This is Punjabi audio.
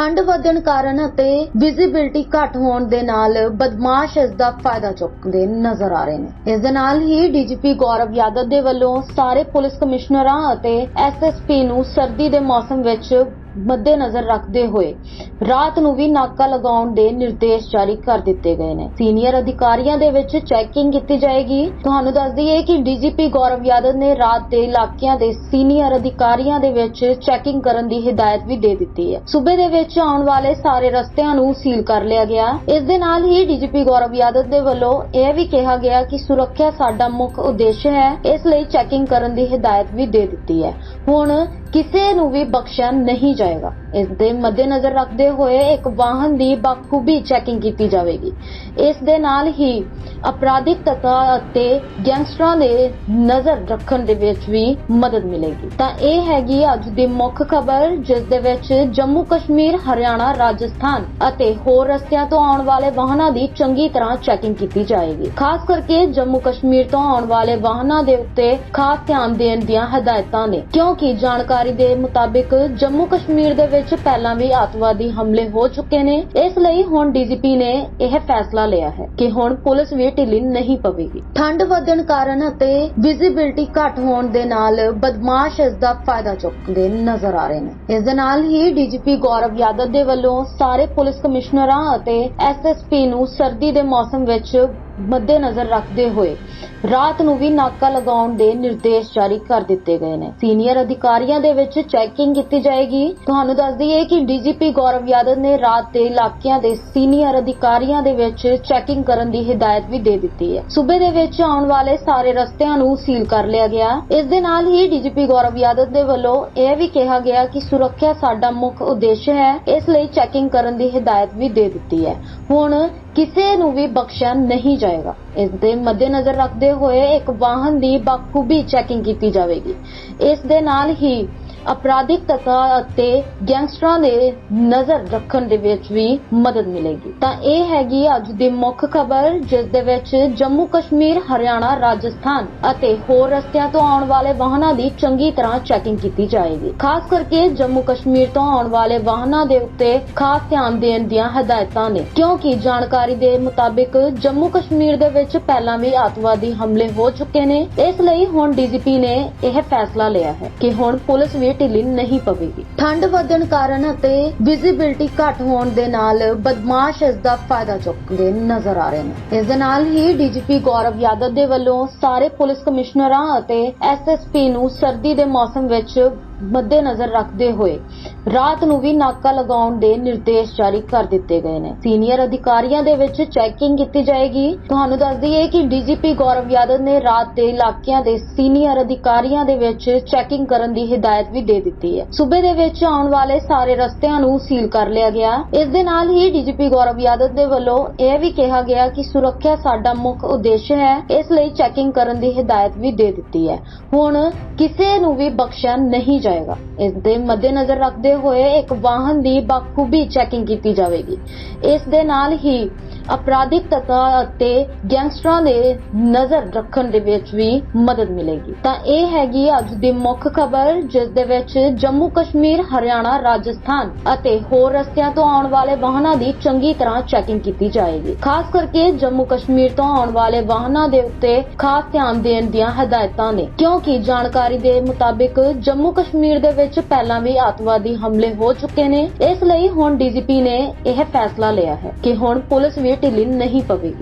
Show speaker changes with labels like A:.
A: ਠੰਡ ਵਧਣ ਕਾਰਨ ਅਤੇ ਵਿਜ਼ਿਬਿਲਟੀ ਘੱਟ ਹੋਣ ਦੇ ਨਾਲ ਬਦਮਾਸ਼ ਇਸ ਦਾ ਫਾਇਦਾ ਚੁੱਕਦੇ ਨਜ਼ਰ ਆ ਰਹੇ ਨੇ। ਇਸ ਦੇ ਨਾਲ ਹੀ ਡੀਜੀਪੀ ਗੌਰਵ ਯਾਦਵ ਦੇ ਵੱਲੋਂ ਸਾਰੇ ਪੁਲਿਸ ਕਮਿਸ਼ਨਰਾਂ ਅਤੇ ਐਸਐਸਪੀ ਨੂੰ ਸਰਦੀ ਦੇ ਮੌਸਮ ਵਿੱਚ ਮੱਦੇਨਜ਼ਰ ਰੱਖਦੇ ਹੋਏ ਰਾਤ ਨੂੰ ਵੀ ਨਾਕਾ ਲਗਾਉਣ ਦੇ ਨਿਰਦੇਸ਼ ਜਾਰੀ ਕਰ ਦਿੱਤੇ ਗਏ ਨੇ। ਸੀਨੀਅਰ ਅਧਿਕਾਰੀਆਂ ਦੇ ਵਿੱਚ ਚੈਕਿੰਗ ਕੀਤੀ ਜਾਏਗੀ। ਤੁਹਾਨੂੰ ਦੱਸ ਦਈਏ ਕਿ ਡੀਜੀਪੀ ਗੌਰਵ ਯਾਦਵ ਨੇ ਰਾਤ ਦੇ ਇਲਾਕਿਆਂ ਦੇ ਸੀਨੀਅਰ ਅਧਿਕਾਰੀਆਂ ਦੇ ਵਿੱਚ ਚੈਕਿੰਗ ਕਰਨ ਦੀ ਹਦਾਇਤ ਵੀ ਦੇ ਦਿੱਤੀ ਹੈ। ਸੂਬੇ ਦੇ ਵਿੱਚ ਆਉਣ ਵਾਲੇ ਸਾਰੇ ਰਸਤਿਆਂ ਨੂੰ ਸੀਲ ਕਰ ਲਿਆ ਗਿਆ। ਇਸ ਦੇ ਨਾਲ ਹੀ ਡੀਜੀਪੀ ਗੌਰਵ ਯਾਦਵ ਦੇ ਵੱਲੋਂ ਇਹ ਵੀ ਕਿਹਾ ਗਿਆ ਕਿ ਸੁਰੱਖਿਆ ਸਾਡਾ ਮੁੱਖ ਉਦੇਸ਼ ਹੈ। ਇਸ ਲਈ ਚੈਕਿੰਗ ਕਰਨ ਦੀ ਹਦਾਇਤ ਵੀ ਦੇ ਦਿੱਤੀ ਹੈ। ਹੁਣ ਕਿਸੇ ਨੂੰ ਵੀ ਬਖਸ਼ਿਆ ਨਹੀਂ ਜਾਏਗਾ। ਇਸ ਦੇ ਮੱਦੇਨਜ਼ਰ ਰੱਖਦੇ ਹੋਏ ਇੱਕ ਵਾਹਨ ਦੀ ਬਖੂਬੀ ਚੈਕਿੰਗ ਕੀਤੀ ਜਾਵੇਗੀ। ਇਸ ਦੇ ਨਾਲ ਹੀ ਅਪਰਾਧਿਕ ਤੱਤਾਂ ਅਤੇ ਗੈਂਗਸਟਰਾਂ ਦੇ ਨਜ਼ਰ ਰੱਖਣ ਦੇ ਵਿੱਚ ਵੀ ਮਦਦ ਮਿਲੇਗੀ। ਤਾਂ ਇਹ ਹੈਗੀ ਅੱਜ ਦੀ ਮੁੱਖ ਖਬਰ, ਜਿਸ ਦੇ ਵਿੱਚ ਜੰਮੂ ਕਸ਼ਮੀਰ, ਹਰਿਆਣਾ, ਰਾਜਸਥਾਨ ਅਤੇ ਹੋਰ ਰਸਤਿਆਂ ਤੋਂ ਆਉਣ ਵਾਲੇ ਵਾਹਨਾਂ ਦੀ ਚੰਗੀ ਤਰ੍ਹਾਂ ਚੈਕਿੰਗ ਕੀਤੀ ਜਾਏਗੀ। ਖਾਸ ਕਰਕੇ ਜੰਮੂ ਕਸ਼ਮੀਰ ਤੋਂ ਆਉਣ ਵਾਲੇ ਵਾਹਨਾਂ ਦੇ ਉੱਤੇ ਖਾਸ ਧਿਆਨ ਦੇਣ ਦੀਆਂ ਹਦਾਇਤਾਂ ਨੇ। ਕਿਉਂਕਿ ਜਾਣਕਾਰੀ ਦੇ ਮੁਤਾਬਿਕ ਜੰਮੂ ਕਸ਼ਮੀਰ ਦੇ ਵਿੱਚ ਪਹਿਲਾਂ ਵੀ ਅੱਤਵਾਦੀ ਹਮਲੇ ਹੋ ਚੁੱਕੇ ਨੇ। ਇਸ ਲਈ ਹੁਣ ਡੀਜੀਪੀ ਨੇ ਇਹ ਫੈਸਲਾ ਲਿਆ ਹੈ ਕਿ ਹੁਣ ਪੁਲਿਸ ਵੀ ਢਿੱਲੀ ਨਹੀਂ ਪਵੇਗੀ। ਠੰਡ ਵਧਣ ਕਾਰਨ ਅਤੇ ਵਿਜ਼ਿਬਿਲਟੀ ਘੱਟ ਹੋਣ ਦੇ ਨਾਲ ਬਦਮਾਸ਼ ਇਸ ਦਾ ਫਾਇਦਾ ਚੁੱਕਦੇ ਨਜ਼ਰ ਆ ਰਹੇ ਨੇ। ਇਸ ਦੇ ਨਾਲ ਹੀ ਡੀਜੀਪੀ ਗੌਰਵ ਯਾਦਵ ਦੇ ਵੱਲੋਂ ਸਾਰੇ ਪੁਲਿਸ ਕਮਿਸ਼ਨਰਾਂ ਅਤੇ ਐਸਐਸਪੀ ਨੂੰ ਸਰਦੀ ਦੇ ਮੌਸਮ ਵਿੱਚ ਮੱਦੇਨਜ਼ਰ ਰੱਖਦੇ ਹੋਏ ਰਾਤ ਨੂੰ ਵੀ ਨਾਕਾ ਲਗਾਉਣ ਦੇ ਨਿਰਦੇਸ਼ ਜਾਰੀ ਕਰ ਦਿੱਤੇ ਗਏ ਨੇ। ਸੀਨੀਅਰ ਅਧਿਕਾਰੀਆਂ ਦੇ ਵਿੱਚ ਚੈਕਿੰਗ ਕੀਤੀ ਜਾਏਗੀ। ਤੁਹਾਨੂੰ ਦੱਸ ਦਈਏ ਕਿ ਡੀਜੀਪੀ ਗੌਰਵ ਯਾਦਵ ਨੇ ਰਾਤ ਦੇ ਇਲਾਕਿਆਂ ਦੇ ਸੀਨੀਅਰ ਅਧਿਕਾਰੀਆਂ ਦੇ ਵਿੱਚ ਚੈਕਿੰਗ ਕਰਨ ਦੀ ਹਦਾਇਤ ਵੀ ਦੇ ਦਿੱਤੀ ਹੈ। ਸੂਬੇ ਦੇ ਵਿੱਚ ਆਉਣ ਵਾਲੇ ਸਾਰੇ ਰਸਤਿਆਂ ਨੂੰ ਸੀਲ ਕਰ ਲਿਆ ਗਿਆ। ਇਸ ਦੇ ਨਾਲ ਹੀ ਡੀਜੀਪੀ ਗੌਰਵ ਯਾਦਵ ਦੇ ਵੱਲੋਂ ਇਹ ਵੀ ਕਿਹਾ ਗਿਆ ਕਿ ਸੁਰੱਖਿਆ ਸਾਡਾ ਮੁੱਖ ਉਦੇਸ਼ ਹੈ। ਇਸ ਲਈ ਚੈਕਿੰਗ ਕਰਨ ਦੀ ਹਦਾਇਤ ਵੀ ਦੇ ਦਿੱਤੀ ਹੈ। ਹੁਣ ਕਿਸੇ ਨੂੰ ਵੀ ਬਖਸ਼ਿਆ ਨਹੀਂ ਜਾਏਗਾ। ਇਸ ਦੇ ਮੱਦੇਨਜ਼ਰ ਰੱਖਦੇ ਹੋਏ ਇੱਕ ਵਾਹਨ ਦੀ ਬਾਖੂਬੀ ਚੈਕਿੰਗ ਕੀਤੀ ਜਾਵੇਗੀ। ਇਸ ਦੇ ਨਾਲ ਹੀ ਅਪਰਾਧਿਕ ਤੱਤਾਂ ਅਤੇ ਗੈਂਗਸਟਰਾਂ ਦੇ ਨਜ਼ਰ ਰੱਖਣ ਦੇ ਵਿੱਚ ਵੀ ਮਦਦ ਮਿਲੇਗੀ। ਤਾਂ ਇਹ ਹੈਗੀ ਅੱਜ ਦੀ ਮੁੱਖ ਖਬਰ, ਜਿਸ ਦੇ ਵਿੱਚ ਜੰਮੂ ਕਸ਼ਮੀਰ, ਹਰਿਆਣਾ, ਰਾਜਸਥਾਨ ਅਤੇ ਹੋਰ ਰਸਤਿਆਂ ਤੋਂ ਆਉਣ ਵਾਲੇ ਵਾਹਨਾਂ ਦੀ ਚੰਗੀ ਤਰ੍ਹਾਂ ਚੈਕਿੰਗ ਕੀਤੀ ਜਾਏਗੀ। ਖਾਸ ਕਰਕੇ ਜੰਮੂ ਕਸ਼ਮੀਰ ਤੋਂ ਆਉਣ ਵਾਲੇ ਵਾਹਨਾਂ ਦੇ ਉੱਤੇ ਖਾਸ ਧਿਆਨ ਦੇਣ ਦੀਆਂ ਹਦਾਇਤਾਂ ਨੇ। ਕਿਉਂਕਿ ਜਾਣਕਾਰੀ ਦੇ ਮੁਤਾਬਿਕ ਜੰਮੂ ਕਸ਼ਮੀਰ ਦੇ ਵਿੱਚ ਪਹਿਲਾਂ ਵੀ ਅੱਤਵਾਦੀ ਹਮਲੇ ਹੋ ਚੁੱਕੇ ਨੇ। ਇਸ ਲਈ ਹੁਣ ਡੀਜੀਪੀ ਨੇ ਇਹ ਫੈਸਲਾ ਲਿਆ ਹੈ ਕਿ ਹੁਣ ਪੁਲਿਸ ਵੀ ਢਿੱਲੀ ਨਹੀਂ ਪਵੇਗੀ। ਠੰਡ ਵਧਣ ਕਾਰਨ ਅਤੇ ਵਿਜ਼ਿਬਿਲਟੀ ਘੱਟ ਹੋਣ ਦੇ ਨਾਲ ਬਦਮਾਸ਼ ਇਸ ਦਾ ਫਾਇਦਾ ਚੁੱਕਦੇ ਨਜ਼ਰ ਆ ਰਹੇ ਨੇ। ਇਸ ਦੇ ਨਾਲ ਹੀ ਡੀਜੀਪੀ ਗੌਰਵ ਯਾਦਵ ਦੇ ਵੱਲੋਂ ਸਾਰੇ ਪੁਲਿਸ ਕਮਿਸ਼ਨਰਾਂ ਅਤੇ ਐਸਐਸਪੀ ਨੂੰ ਸਰਦੀ ਦੇ ਮੌਸਮ ਵਿੱਚ ਮੱਦੇਨਜ਼ਰ ਰੱਖਦੇ ਹੋਏ ਰਾਤ ਨੂੰ ਵੀ ਨਾਕਾ ਲਗਾਉਣ ਦੇ ਨਿਰਦੇਸ਼ ਜਾਰੀ ਕਰ ਦਿੱਤੇ ਗਏ ਨੇ। ਸੀਨੀਅਰ ਅਧਿਕਾਰੀਆਂ ਦੇ ਵਿੱਚ ਚੈਕਿੰਗ ਕੀਤੀ ਜਾਏਗੀ। ਤੁਹਾਨੂੰ ਦੱਸ ਦਈਏ ਕਿ ਡੀਜੀਪੀ ਗੌਰਵ ਯਾਦਵ ਨੇ ਰਾਤ ਦੇ ਇਲਾਕਿਆਂ ਦੇ ਸੀਨੀਅਰ ਅਧਿਕਾਰੀਆਂ ਦੇ ਵਿੱਚ ਚੈਕਿੰਗ ਕਰਨ ਦੀ ਹਦਾਇਤ ਵੀ ਦੇ ਦਿੱਤੀ ਹੈ। ਸੂਬੇ ਦੇ ਵਿੱਚ ਆਉਣ ਵਾਲੇ ਸਾਰੇ ਰਸਤਿਆਂ ਨੂੰ ਸੀਲ ਕਰ ਲਿਆ ਗਿਆ। ਇਸ ਦੇ ਨਾਲ ਹੀ ਡੀਜੀਪੀ ਗੌਰਵ ਯਾਦਵ ਦੇ ਵੱਲੋਂ ਇਹ ਵੀ ਕਿਹਾ ਗਿਆ ਕਿ ਸੁਰੱਖਿਆ ਸਾਡਾ ਮੁੱਖ ਉਦੇਸ਼ ਹੈ। ਇਸ ਲਈ ਚੈਕਿੰਗ ਕਰਨ ਦੀ ਹਦਾਇਤ ਵੀ ਦੇ ਦਿੱਤੀ ਹੈ। ਹੁਣ ਕਿਸੇ ਨੂੰ ਵੀ ਬਖਸ਼ਿਆ ਨਹੀਂ ਜਾਏਗਾ। ਇਸ ਦੇ ਮੱਦੇਨਜ਼ਰ ਰੱਖਦੇ ਹੋਏ ਇੱਕ ਵਾਹਨ ਦੀ ਬਾਖੂਬੀ ਚੈਕਿੰਗ ਕੀਤੀ ਜਾਵੇਗੀ। ਇਸ ਦੇ ਨਾਲ ਹੀ ਅਪਰਾਧਿਕ ਤੱਤਾਂ ਅਤੇ ਗੈਂਗਸਟਰਾਂ ਦੇ ਨਜ਼ਰ ਰੱਖਣ ਦੇ ਵਿੱਚ ਵੀ ਮਦਦ ਮਿਲੇਗੀ। ਤਾਂ ਇਹ ਹੈਗੀ ਅੱਜ ਦੀ ਮੁੱਖ ਖਬਰ, ਜਿਸ ਦੇ ਵਿੱਚ ਜੰਮੂ ਕਸ਼ਮੀਰ, ਹਰਿਆਣਾ, ਰਾਜਸਥਾਨ ਅਤੇ ਹੋਰ ਰਸਤਿਆਂ ਤੋਂ ਆਉਣ ਵਾਲੇ ਵਾਹਨਾਂ ਦੀ ਚੰਗੀ ਤਰ੍ਹਾਂ ਚੈਕਿੰਗ ਕੀਤੀ ਜਾਏਗੀ। ਖਾਸ ਕਰਕੇ ਜੰਮੂ ਕਸ਼ਮੀਰ ਤੋਂ ਆਉਣ ਵਾਲੇ ਵਾਹਨਾਂ ਦੇ ਉੱਤੇ ਖਾਸ ਧਿਆਨ ਦੇਣ ਦੀਆਂ ਹਦਾਇਤਾਂ ਨੇ। ਕਿਉਂਕਿ ਜਾਣਕਾਰੀ ਦੇ ਮੁਤਾਬਿਕ ਜੰਮੂ ਕਸ਼ਮੀਰ ਦੇ ਵਿੱਚ ਪਹਿਲਾਂ ਵੀ ਅੱਤਵਾਦੀ ਹਮਲੇ ਹੋ ਚੁੱਕੇ ਨੇ। ਇਸ ਲਈ ਹੁਣ ਡੀਜੀਪੀ ਨੇ ਇਹ ਫੈਸਲਾ ਲਿਆ ਹੈ ਕਿ ਹੁਣ ਪੁਲਿਸ ਵੀ ਢਿੱਲੀ ਨਹੀਂ ਪਵੇਗੀ।